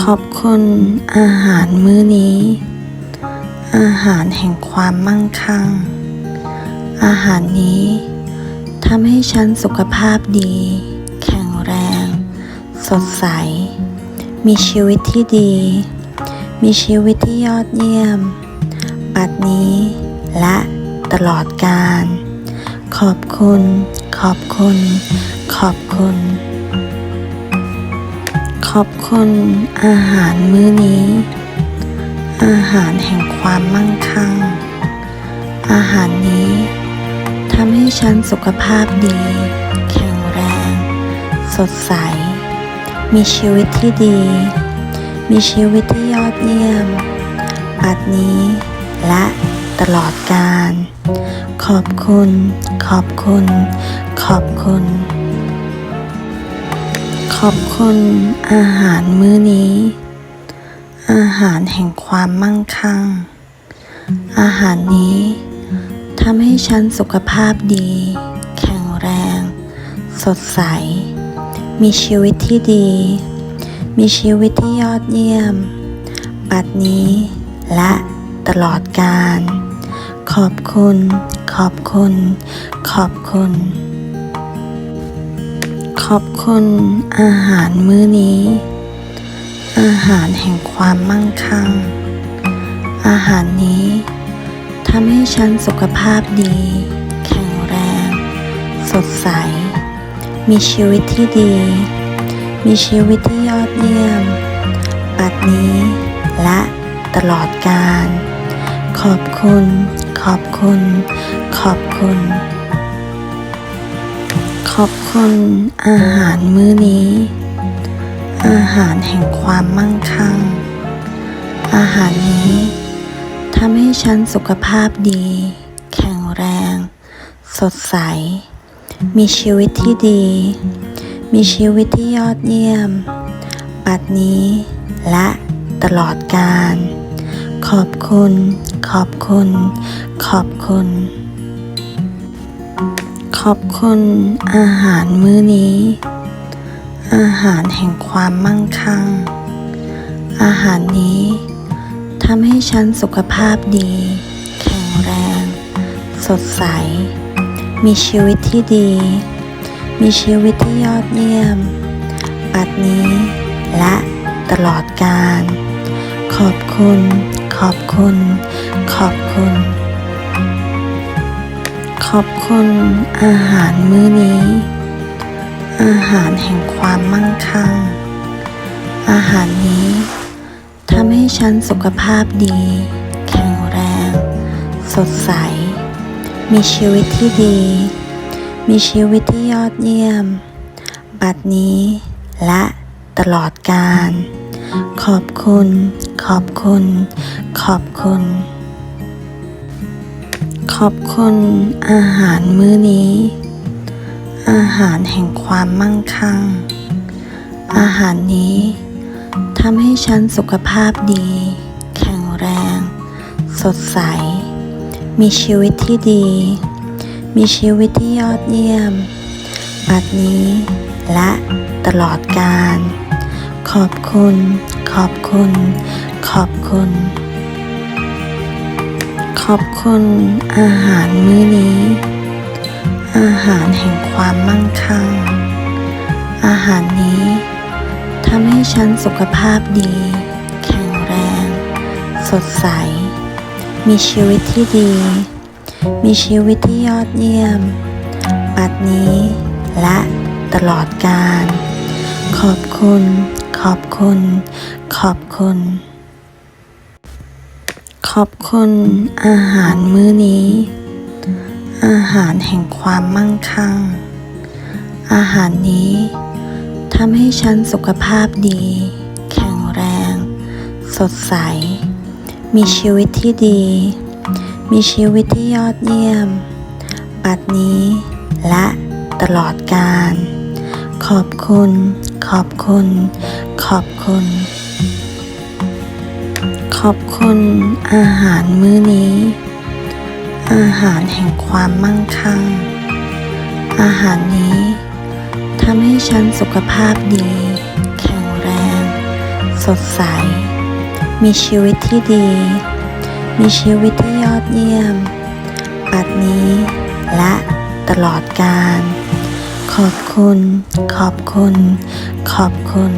ขอบคุณอาหารมื้อนี้ อาหารแห่งความมั่งคั่ง อาหารนี้ทำให้ฉันสุขภาพดี แข็งแรง สดใส มีชีวิตที่ดี มีชีวิตที่ยอดเยี่ยม บัดนี้และตลอดกาลขอบคุณ ขอบคุณ ขอบคุณ ขอบคุณอาหารมื้อนี้ อาหารแห่งความมั่งคั่ง อาหารนี้ทำให้ฉันสุขภาพดี แข็งแรง สดใส มีชีวิตที่ดี มีชีวิตที่ยอดเยี่ยมบัดนี้ และตลอดกาลขอบคุณ ขอบคุณ ขอบคุณ ขอบคุณอาหารมื้อนี้ อาหารแห่งความมั่งคั่ง อาหารนี้ทำให้ฉันสุขภาพดี แข็งแรง สดใส มีชีวิตที่ดี มีชีวิตที่ยอดเยี่ยม บัดนี้และตลอดกาลขอบคุณ ขอบคุณ ขอบคุณ ขอบคุณอาหารมื้อนี้ อาหารแห่งความมั่งคั่ง อาหารนี้ทำให้ฉันสุขภาพดี แข็งแรง สดใส มีชีวิตที่ดี มีชีวิตที่ยอดเยี่ยมบัดนี้ และตลอดกาลขอบคุณ ขอบคุณ ขอบคุณ ขอบคุณอาหารมื้อนี้ อาหารแห่งความมั่งคั่ง อาหารนี้ทำให้ฉันสุขภาพดี แข็งแรง สดใส มีชีวิตที่ดี มีชีวิตที่ยอดเยี่ยม บัดนี้และตลอดกาลขอบคุณ ขอบคุณ ขอบคุณ ขอบคุณอาหารมื้อนี้ อาหารแห่งความมั่งคั่ง อาหารนี้ทำให้ฉันสุขภาพดี แข็งแรง สดใส มีชีวิตที่ดี มีชีวิตที่ยอดเยี่ยมบัดนี้ และตลอดกาลขอบคุณ ขอบคุณ ขอบคุณ ขอบคุณอาหารมื้อนี้ อาหารแห่งความมั่งคั่ง อาหารนี้ทำให้ฉันสุขภาพดี แข็งแรง สดใส มีชีวิตที่ดี มีชีวิตที่ยอดเยี่ยม บัดนี้และตลอดกาลขอบคุณ ขอบคุณ ขอบคุณ ขอบคุณอาหารมื้อนี้ อาหารแห่งความมั่งคั่ง อาหารนี้ทำให้ฉันสุขภาพดี แข็งแรง สดใส มีชีวิตที่ดี มีชีวิตที่ยอดเยี่ยม บัดนี้ และตลอดกาลขอบคุณ ขอบคุณ ขอบคุณ ขอบคุณอาหารมื้อนี้ อาหารแห่งความมั่งคั่ง อาหารนี้ทำให้ฉันสุขภาพดี แข็งแรง สดใส มีชีวิตที่ดี มีชีวิตที่ยอดเยี่ยม บัดนี้และตลอดกาลขอบคุณ ขอบคุณ ขอบคุณ ขอบคุณอาหารมื้อนี้ อาหารแห่งความมั่งคั่ง อาหารนี้ทำให้ฉันสุขภาพดี แข็งแรง สดใส มีชีวิตที่ดี มีชีวิตที่ยอดเยี่ยม บัดนี้และตลอดกาลขอบคุณ ขอบคุณ ขอบคุณ ขอบคุณอาหารมื้อนี้ อาหารแห่งความมั่งคั่ง อาหารนี้ทำให้ฉันสุขภาพดี แข็งแรง สดใส มีชีวิตที่ดี มีชีวิตที่ยอดเยี่ยม ปัดนี้ และตลอดกาลขอบคุณ ขอบคุณ ขอบคุณ